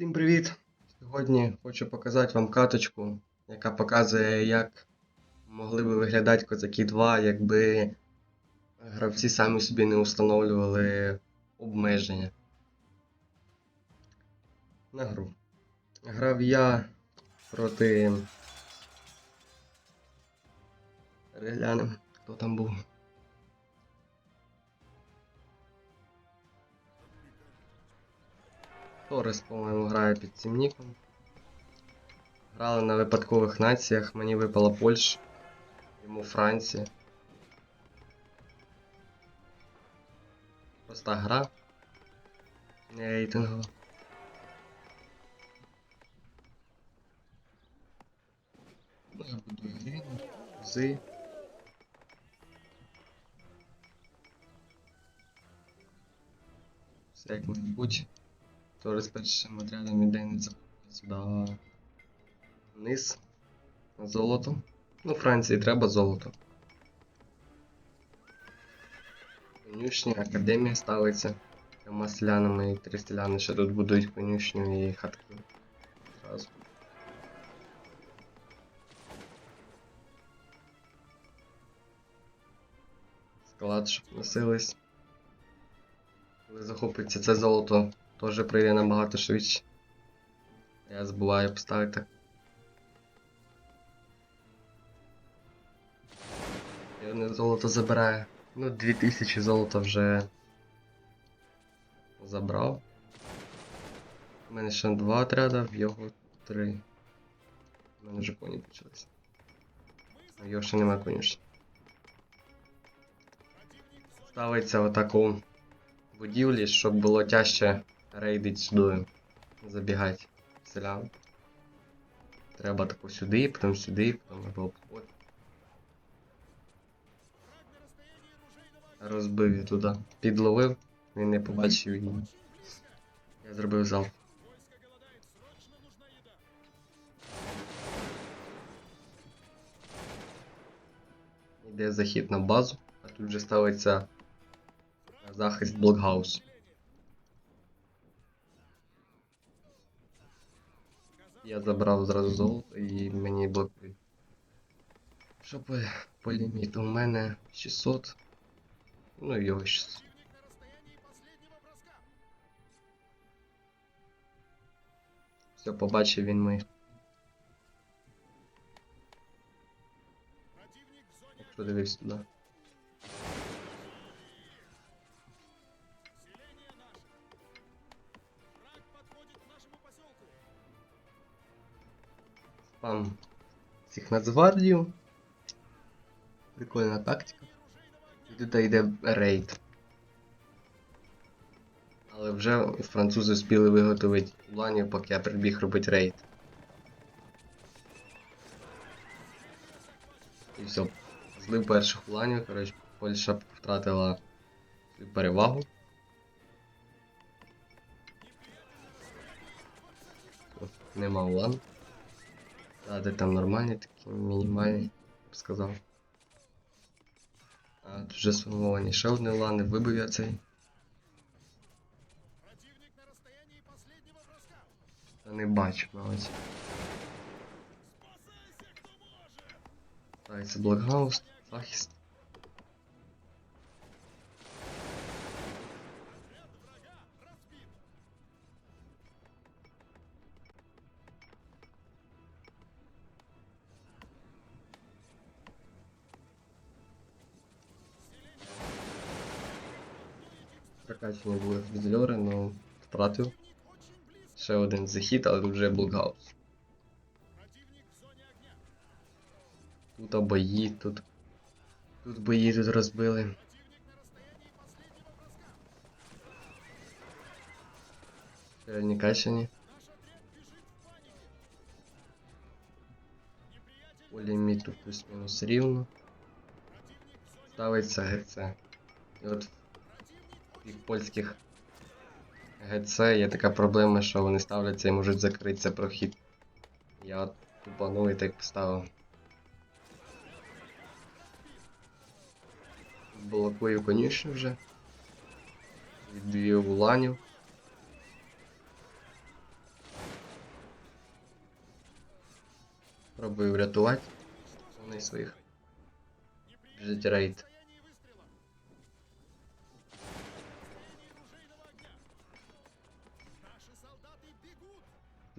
Всім привіт! Сьогодні хочу показати вам каточку, яка показує, як могли би виглядати Козаки 2, якби гравці самі собі не встановлювали обмеження на гру. Грав я проти. Переглянемо, хто там був. Торес, по-моєму, грає під цим ніком. Грали на випадкових націях, мені випала Польща, йому Франція. Проста гра. Не рейтингова. Ну, я буду Ірину, Зи. Все як бути. Торис першим отрядом іде не вниз. Золото. Ну, Франції треба золото. Конюшні, академія ставиться трьома селянами і три селяни ще тут будують конюшню і хатки. Зразу. Склад, щоб носились. Коли захопиться це золото, теж прийде набагато швидше. Я забуваю поставити. І одне золото забирає. Ну, 2000 золота вже забрав. У мене ще два отряда, в його три. У мене вже коні почалися. А його ще немає конюшні. Ставиться отаку будівлі, щоб було тяжче рейдить сюди. Забігати селян. Треба тако сюди, потім сюди, потім або обход. Розбив я туди. Підловив, він не побачив і я зробив залп. Йде захід на базу, а тут вже ставиться захист блокгаус. Я забрав зразу золото і мені блокують. Що по, по ліміту? У мене 600. Ну і його 600. Все, побачив він мої. Якщо дивився туди. Спам цих нацгвардію. Прикольна тактика. І тут йде рейд. Але вже французи спіли виготовити уланів, поки я прибіг робити рейд. І все. Злив перших уланів, коротше, Польща втратила свою перевагу. Нема улан. Да, де там нормальні такі, мінімальні, я б сказав. А, тут вже сформовані ще одні лани, вибив я цей. Та не бачу навіть. Так, це блокгаус, захист. Прокачані були фізльори, але втратив. Ще один захід, але тут вже блокгаус. Тут бої, тут. Тут бої тут розбили. Реальні качані. По ліміту плюс-мінус рівно. Ставиться ГЦ. І от і польських ГЦ є така проблема, що вони ставляться і можуть закритися прохід. Я тупану і так поставив. Блокую, конюшню вже. Відвів уланів. Пробую врятувати. Вони своїх. Біжить рейд.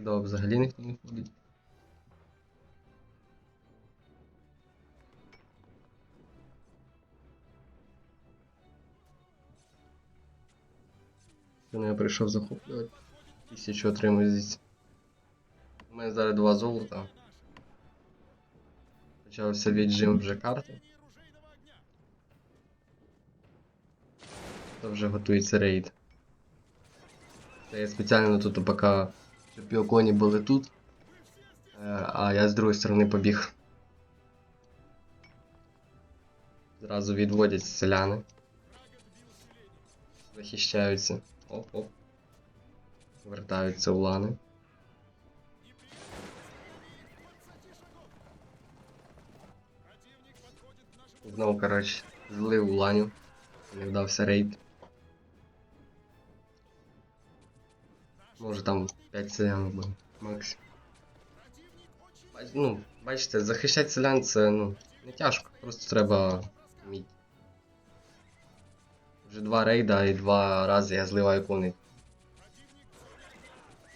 Да, взагалі ніхто не ходить. Ну, я прийшов захоплювати. Тисячу отримую звідси. У мене зараз два золота. Почався віджим вже карти. То вже готується рейд. Це я спеціально тут поки піоконі були тут. Е, А я з другої сторони побіг. Зразу відводять селяни. Захищаються. Оп-оп. Вертаються улани. Знову, коротше, злив уланів. Не вдався рейд. Може там 5 селян буде, максимум. Ну, бачите, захищати селян це ну, не тяжко, просто треба вміти. Вже два рейда і два рази я зливаю коней.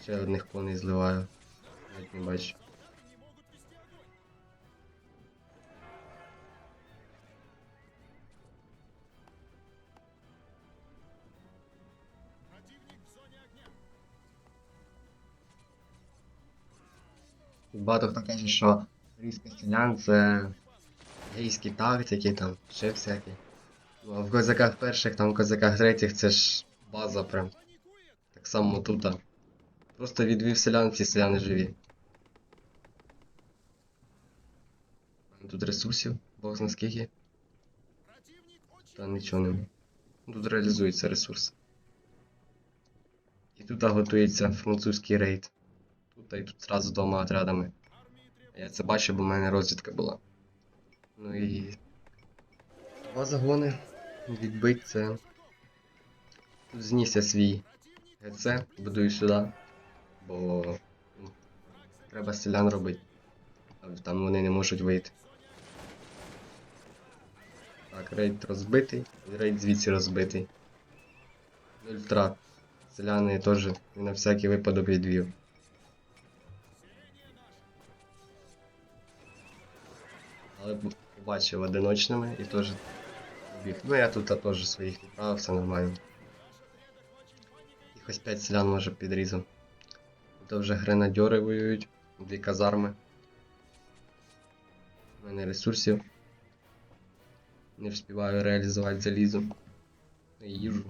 Ще одних коней зливаю. Навіть не бачу. Багато хто каже, що різка селян це гейські тактики, там, ще всякі. Ну, а в козаках перших, там в козаках третіх це ж база прям. Так само тут. Просто відвів селян, всі селяни живі. Тут ресурсів, бог зна скільки. Та нічого нема. Тут реалізується ресурс. І тут готується французький рейд. Тут і тут зразу двома отрядами. Я це бачив, бо в мене розвідка була. Ну і. Два загони. Відбить це. Тут зніс я свій ГЦ, будую сюди. Бо ну, треба селян робити. Там вони не можуть вийти. Так, рейд розбитий, рейд звідси розбитий. Нуль втрат. Селяни теж на всякий випадок відвів. Але б- побачив одиночними і теж побіг. Ну я тут теж своїх відправив, все нормально. Їх ось 5 селян може підрізав. Тут вже гренадьори воюють, дві казарми. У мене ресурсів. Не встигаю реалізувати залізо. І їжу.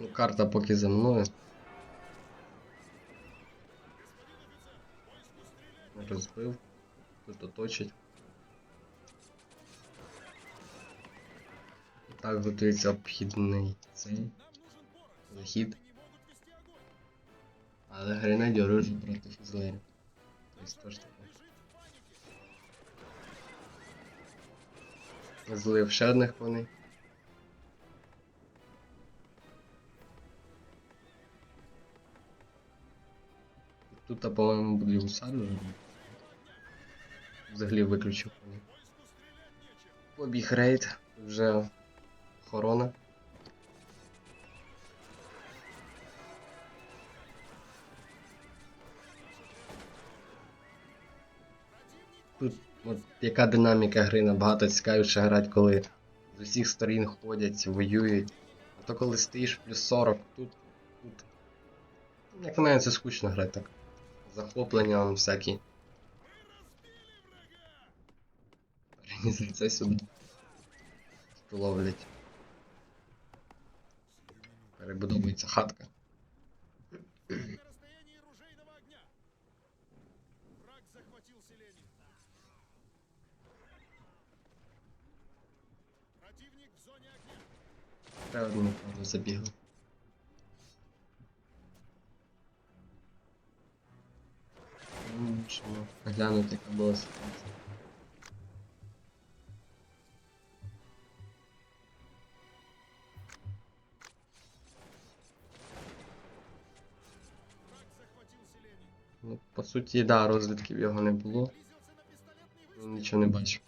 Ну, карта поки за мною. Розбив. Тут оточить. Так готується обхідний цей захід. Але гренадьори вже проти фізлерів. Тобто теж таке. Злив ще одних коней. Тут, по-моєму, буде гусар. Взагалі виключив. Побіг рейд, вже охорона. Тут от яка динаміка гри набагато цікавіше грати, коли з усіх сторін ходять, воюють. А то коли стоїш плюс 40, тут, тут. Як на мене це скучно грати так. Захоплення всякі. це сюди. Ловлять. Перебудовується хатка. Огня. Напевно що, глянути, яка була ситуація. Суті, да, розвідків його не було. Нічого не бачив.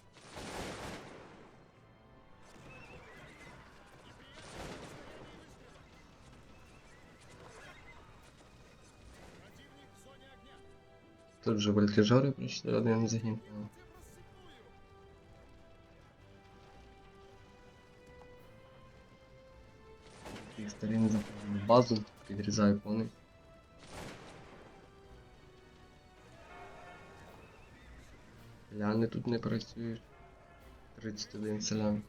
Тут же вольтежери прийшли один загін. З тих базу, підрізаю коней. Селяни тут не працюють. 31 селян.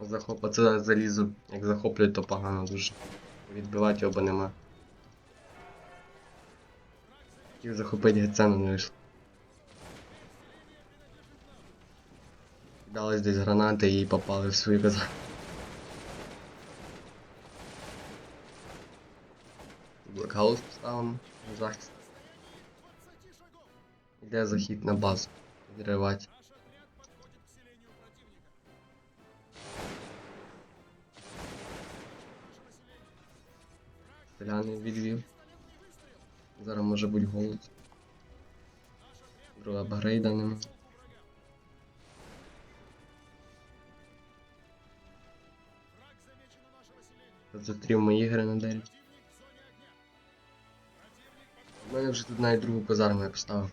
Захопа це залізо. Як захоплюють, то погано дуже. Відбивати його нема. Хотів захопити гецену не вийшло. Дались десь гранати і попали в свої каза. Поставимо на захист. 20 шагов. Йде захід на базу. Відривати. Селяни відвів. Зараз може бути голод. Друга апгрейда нема. у врага. Враг замечен у мене вже тут навіть другу казарму я поставив.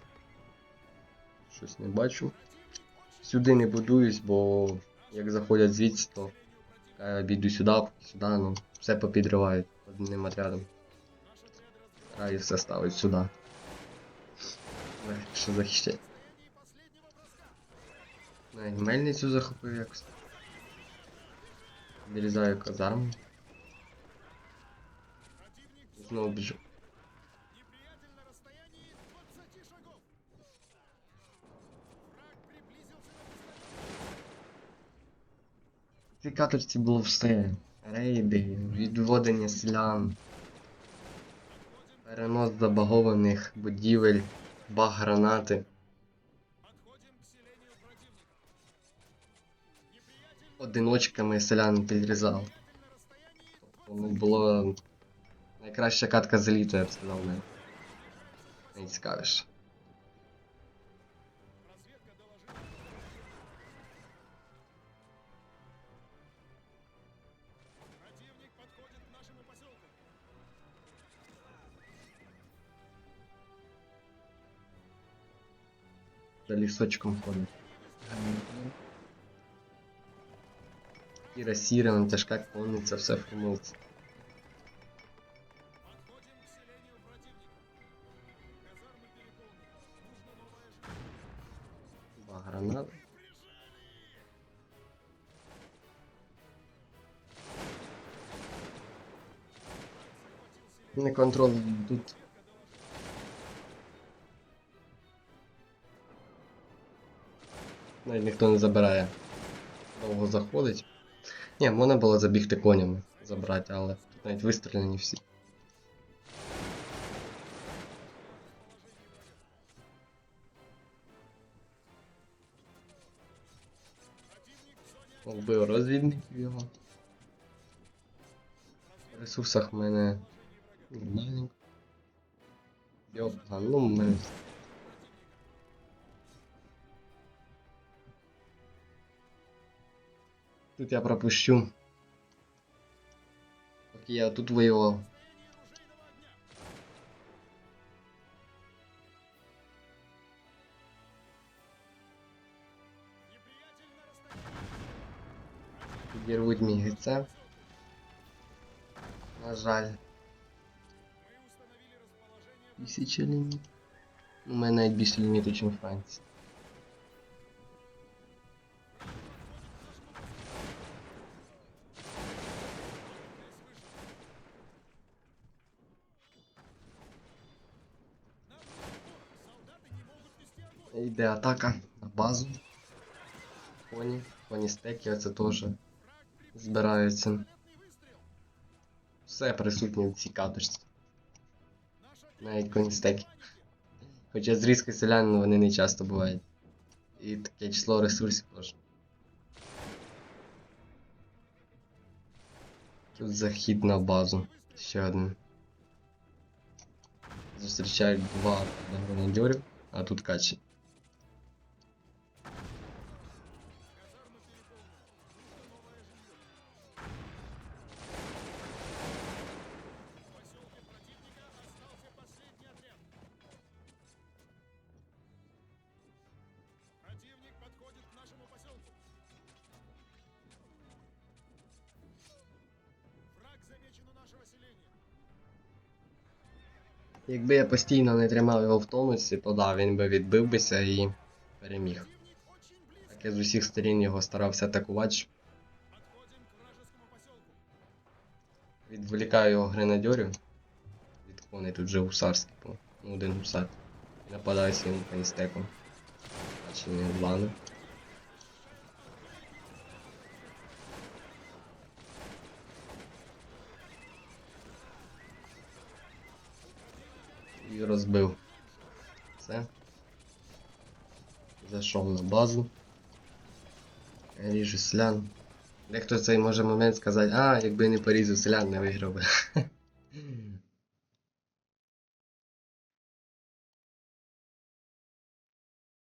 Щось не бачу. Сюди не будуюсь, бо як заходять звідси, то я обійду сюди, сюди, ну, все попідривають одним отрядом. Отряд все ставить сюди. Що захищати. Навіть мельницю захопив якось. Вирізаю казарму. Знову біжу. Цій каточці було все. Рейди, відводення селян, перенос забагованих будівель, баг гранати. Одиночками селян підрізав. расстоянии Ну, було найкраща катка з літа, я б сказав, навіть. Найцікавіше. за лесочком ходит. И рассирен, на тяжках помнится, все в помылке. Два граната. Не контроль тут Навіть ніхто не забирає. Довго заходить. Ні, можна було забігти конями забрати, але тут навіть вистріляні всі. Вбив розвідників його. В ресурсах в мене. Йо, ну в мене. Тут я пропущу. Поки я тут воював. оружейного огня. Неприятель на расстоянии. Підірвуть мій гіце. На жаль, Мы установили расположение тисяча ліміт. У мене навіть більше ліміту, ніж у Франції. Йде атака на базу. Коні, коні стеки, це теж збираються. Все присутнє в цій каточці. Навіть коні стеки. Хоча зрізки селян вони не часто бувають. І таке число ресурсів теж. Тут захід на базу. Ще один. Зустрічають два гранадьорів, а тут качі. Якби я постійно не тримав його в тонусі, то да, він би відбив бися і переміг. Так я з усіх сторін його старався атакувати, відволікаю його гренадьорів. Від коней тут же гусарський, по- ну один гусар. І нападаю своїм каністеком. Бачить не плану. І розбив. Все. Зайшов на базу. Ріжу селян. Дехто цей може момент сказати, а, якби не порізав селян, не виграв би.